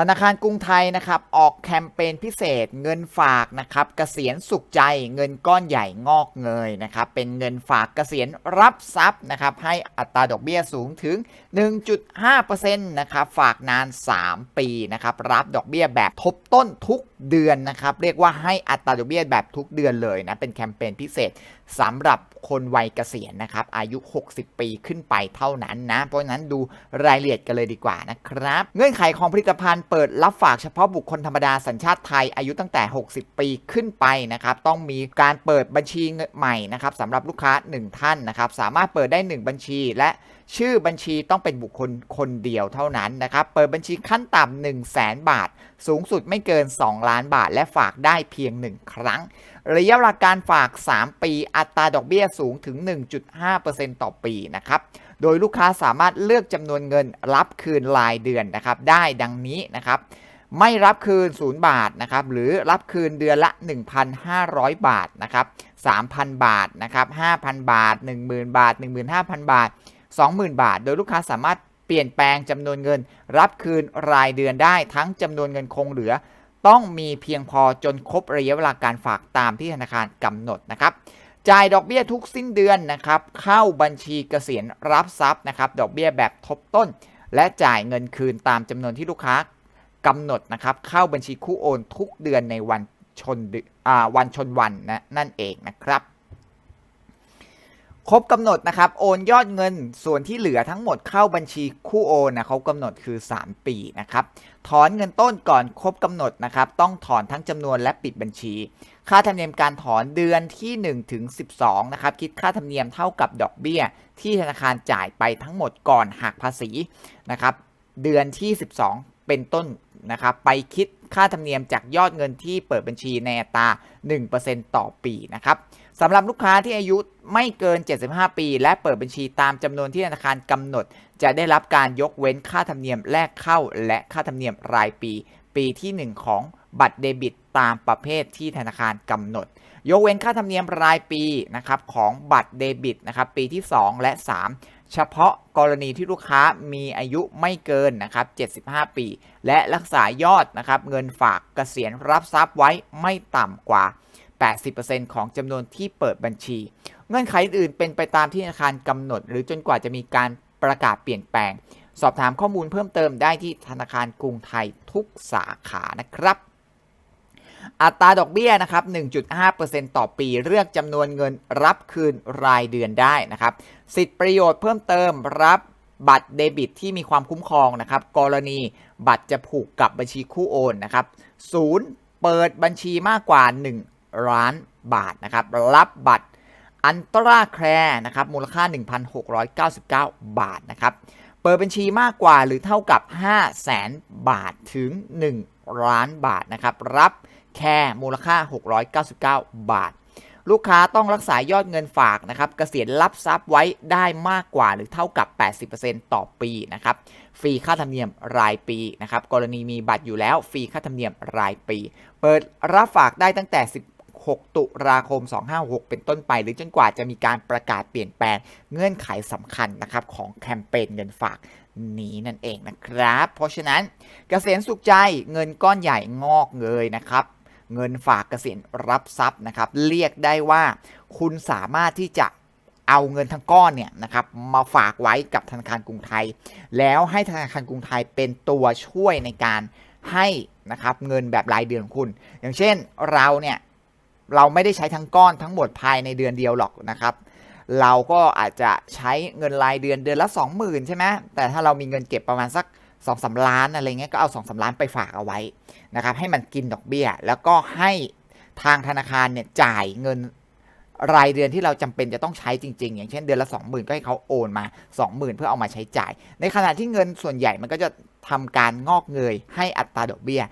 ธนาคารกรุงไทยนะครับออกแคมเปญพิเศษเงินฝากนะครับเกษียณสุขใจเงินก้อนใหญ่งอกเงยนะครับเป็นเงินฝากเกษียณรับทรัพย์นะครับให้อัตราดอกเบี้ยสูงถึง 1.5%นะครับฝากนาน 3 ปีนะครับรับดอกเบี้ยแบบทบต้นทุกเดือนนะครับ เรียกว่าให้อัตราดอกเบี้ยแบบทุกเดือนเลยนะ เป็นแคมเปญพิเศษสำหรับคนวัยเกษียณนะครับ อายุ 60 ปีขึ้นไปเท่านั้นนะ เพราะฉะนั้นดูรายละเอียดกันเลยดีกว่านะครับ เงื่อนไขของผลิตภัณฑ์เปิดรับฝากเฉพาะบุคคลธรรมดาสัญชาติไทยอายุตั้งแต่ 60 ปีขึ้นไปนะครับ ต้องมีการเปิดบัญชีใหม่นะครับสำหรับลูกค้า 1 ท่านนะครับ สามารถเปิดได้ 1 บัญชีและชื่อบัญชีต้องเป็นบุคคลคนเดียวเท่านั้นนะครับ เปิดบัญชีขั้นต่ำ1 0 0 0 0แบาท สูงสุดไม่เกิน 2ล้านบาท และฝากได้เพียง 1 ครั้ง ระยะเวลาการฝาก 3 ปี อัตราดอกเบี้ยสูงถึง 1.5%ต่อปีนะครับ โดยลูกค้าสามารถเลือกจำนวนเงินรับคืนรายเดือนนะครับ ได้ดังนี้นะครับ ไม่รับคืน 0 บาทนะครับ หรือรับคืนเดือนละ 1,500 บาทนะครับ3,000 บาทนะครับ5,000 บาท 10,000 บาท 15,000 บาท 20,000 บาท โดยลูกค้าสามารถเปลี่ยนแปลงจำนวนเงิน รับคืนรายเดือนได้ทั้งจำนวนเงินคงเหลือ ต้องมีเพียงพอจนครบระยะเวลาการฝากตามที่ธนาคารกำหนดนะครับจ่ายดอกเบี้ยทุกสิ้นเดือนนะครับ เข้าบัญชีเกษียณรับทรัพย์นะครับ ดอกเบี้ยแบบทบต้น และจ่ายเงินคืนตามจำนวนที่ลูกค้ากำหนดนะครับ เข้าบัญชีคู่โอนทุกเดือนในวันชนวันชนวันนะนั่นเองนะครับ ครบกำหนดนะครับ โอนยอดเงินส่วนที่เหลือทั้งหมดเข้าบัญชีคู่โอนนะเขากำหนดคือ 3 ปีนะครับ ถอนเงินต้นก่อนครบกำหนดนะครับ ต้องถอนทั้งจำนวนและปิดบัญชี ค่าธรรมเนียมการถอนเดือนที่1ถึง12 นะครับ คิดค่าธรรมเนียมเท่ากับดอกเบี้ย ที่ธนาคารจ่ายไปทั้งหมดก่อนหักภาษีนะครับ เดือนที่ 12 เป็นต้นนะครับ ไปคิดค่าธรรมเนียมจากยอดเงินที่เปิดบัญชีในอัตรา1%ต่อปีนะครับ สำหรับลูกค้าที่อายุไม่เกิน 75 ปี และเปิดบัญชีตามจำนวนที่ธนาคารกำหนด จะได้รับการยกเว้นค่าธรรมเนียมแรกเข้า และค่าธรรมเนียมรายปี ปีที่ 1 ของบัตรเดบิตตามประเภทที่ธนาคารกำหนด ยกเว้นค่าธรรมเนียมรายปีนะครับของบัตรเดบิตนะครับปีที่ 2 และ 3 เฉพาะกรณีที่ลูกค้ามีอายุไม่เกินนะครับ75 ปี และรักษายอดนะครับเงินฝากเกษียณรับทรัพย์ไว้ไม่ต่ำกว่า 80%ของจำนวนที่เปิดบัญชี เงื่อนไขอื่นเป็นไปตามที่ธนาคารกำหนด หรือจนกว่าจะมีการประกาศเปลี่ยนแปลง สอบถามข้อมูลเพิ่มเติมได้ที่ธนาคารกรุงไทยทุกสาขานะครับอัตราดอกเบี้ยนะครับ 1.5%ต่อปีเลือกจำนวนเงินรับคืนรายเดือนได้นะครับ สิทธิประโยชน์เพิ่มเติมรับบัตรเดบิตที่มีความคุ้มครองนะครับ กรณีบัตรจะผูกกับบัญชีคู่โอนนะครับ ศูนย์เปิดบัญชีมากกว่า 1 ล้านบาทนะครับ รับบัตรอันตราแคร์นะครับมูลค่า 1,699 บาทนะครับ เปิดบัญชีมากกว่าหรือเท่ากับ 5 0 0แสนบาทถึง 1 ล้านบาทนะครับ รับแคร์มูลค่า 699 บาท ลูกค้าต้องรักษายอดเงินฝากนะครับเกษียณรับทรัพย์ไว้ได้มากกว่าหรือเท่ากับ 80%ต่อปีนะครับฟรีค่าธรรมเนียมรายปีนะครับกรณีมีบัตรอยู่แล้วฟรีค่าธรรมเนียมรายปี เปิดรับฝากได้ตั้งแต่ 6 ตุลาคม 256 เป็นต้นไป หรือจนกว่าจะมีการประกาศเปลี่ยนแปลงเงื่อนไขสำคัญนะครับของแคมเปญเงินฝากนี้นั่นเองนะครับ เพราะฉะนั้นเกษียณสุขใจเงินก้อนใหญ่งอกเงยนะครับ เงินฝากเกษียณรับทรัพย์นะครับ เรียกได้ว่าคุณสามารถที่จะเอาเงินทั้งก้อนเนี่ยนะครับมาฝากไว้กับธนาคารกรุงไทย แล้วให้ธนาคารกรุงไทยเป็นตัวช่วยในการให้นะครับเงินแบบรายเดือนคุณ อย่างเช่นเราเนี่ย เราไม่ได้ใช้ทั้งก้อนทั้งหมดภายในเดือนเดียวหรอกนะครับ เราก็อาจจะใช้เงินรายเดือนเดือนละ 20,000 ใช่ไหมแต่ถ้าเรามีเงินเก็บประมาณสัก2อสล้านอะไรเงี้ยก็เอา2อสล้านไปฝากเอาไว้นะครับ ให้มันกินดอกเบี้ย แล้วก็ให้ทางธนาคารเนี่ยจ่ายเงินรายเดือนที่เราจำเป็นจะต้องใช้จริง ๆ อย่างเช่นเดือนละ 20,000 ก็ให้เขาโอนมา 20,000 เพื่อเอามาใช้จ่าย ในขณะที่เงินส่วนใหญ่มันก็จะทำการงอกเงยให้อัตราดอกเบี้ย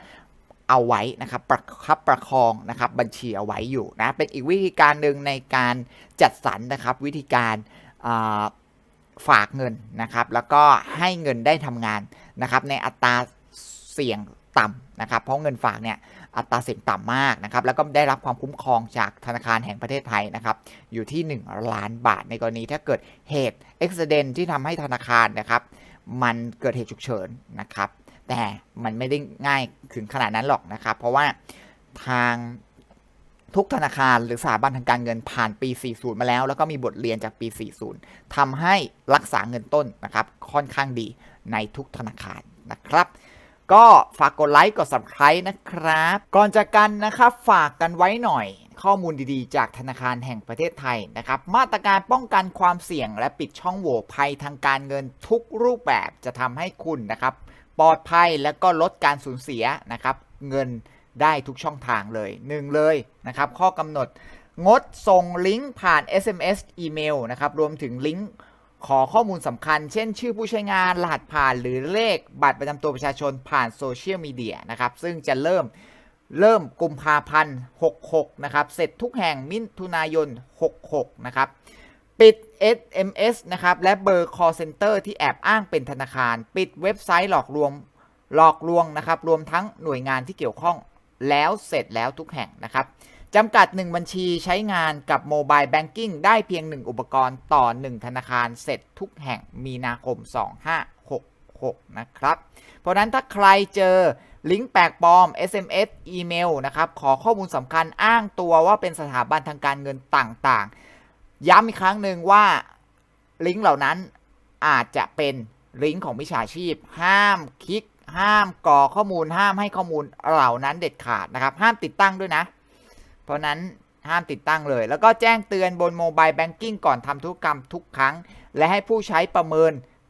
เอาไว้นะครับประคับประคองนะครับบัญชีเอาไว้อยู่นะเป็นอีกวิธีการหนึ่งในการจัดสรรนะครับวิธีการฝากเงินนะครับแล้วก็ให้เงินได้ทำงานนะครับในอัตราเสี่ยงต่ำนะครับเพราะเงินฝากเนี่ยอัตราเสี่ยงต่ำมากนะครับแล้วก็ได้รับความคุ้มครองจากธนาคารแห่งประเทศไทยนะครับอยู่ที่ 1 ล้านบาท ในกรณีถ้าเกิดเหตุอุบิเหตุที่ทำให้ธนาคารนะครับมันเกิดเหตุฉุกเฉินนะครับ แต่มันไม่ได้ง่ายถึงขนาดนั้นหรอกนะครับ เพราะว่าทางทุกธนาคารหรือสถาบันทางการเงินผ่านปี 40 มาแล้ว แล้วก็มีบทเรียนจากปี 40ทำให้รักษาเงินต้นนะครับค่อนข้างดีในทุกธนาคารนะครับ ก็ฝากกดไลค์กด subscribe นะครับ ก่อนจากกันนะครับฝากกันไว้หน่อยข้อมูลดีๆ จากธนาคารแห่งประเทศไทยนะครับ มาตรการป้องกันความเสี่ยงและปิดช่องโหว่ภัยทางการเงินทุกรูปแบบจะทำให้คุณนะครับ ปลอดภัยและก็ลดการสูญเสียนะครับเงินได้ทุกช่องทางเลยหนึ่งเลยนะครับข้อกำหนดงดส่งลิงก์ผ่าน SMS อีเมลนะครับรวมถึงลิงก์ขอข้อมูลสำคัญ เช่น ชื่อผู้ใช้งานรหัสผ่านหรือเลขบัตรประจำตัวประชาชนผ่านโซเชียลมีเดียนะครับซึ่งจะเริ่มเริ่มกุมภาพันธ์ 66 นะครับ เสร็จทุกแห่งมิถุนายน 66 นะครับ ปิด SMS นะครับและเบอร์ call center ที่แอบอ้างเป็นธนาคาร ปิดเว็บไซต์หลอกลวงหลอกลวงนะครับรวมทั้งหน่วยงานที่เกี่ยวข้องแล้วเสร็จแล้วทุกแห่งนะครับจำกัด 1 บัญชีใช้งานกับโมบายแบงกิ้งได้เพียง 1 อุปกรณ์ต่อ 1 ธนาคารเสร็จทุกแห่งมีนาคม 2566 นะครับ เพราะนั้นถ้าใครเจอลิงก์แปลกปลอม SMS อีเมลนะครับขอข้อมูลสำคัญอ้างตัวว่าเป็นสถาบันทางการเงินต่างๆ ย้ำอีกครั้งหนึ่งว่าลิงก์เหล่านั้นอาจจะเป็นลิงก์ของมิจฉาชีพ ห้ามคลิก ห้ามกรอข้อมูล ห้ามให้ข้อมูลเหล่านั้นเด็ดขาดนะครับ ห้ามติดตั้งด้วยนะ เพราะนั้นห้ามติดตั้งเลย แล้วก็แจ้งเตือนบนโมบายแบงกิ้งก่อนทำธุรกรรมทุกครั้ง และให้ผู้ใช้ประเมิน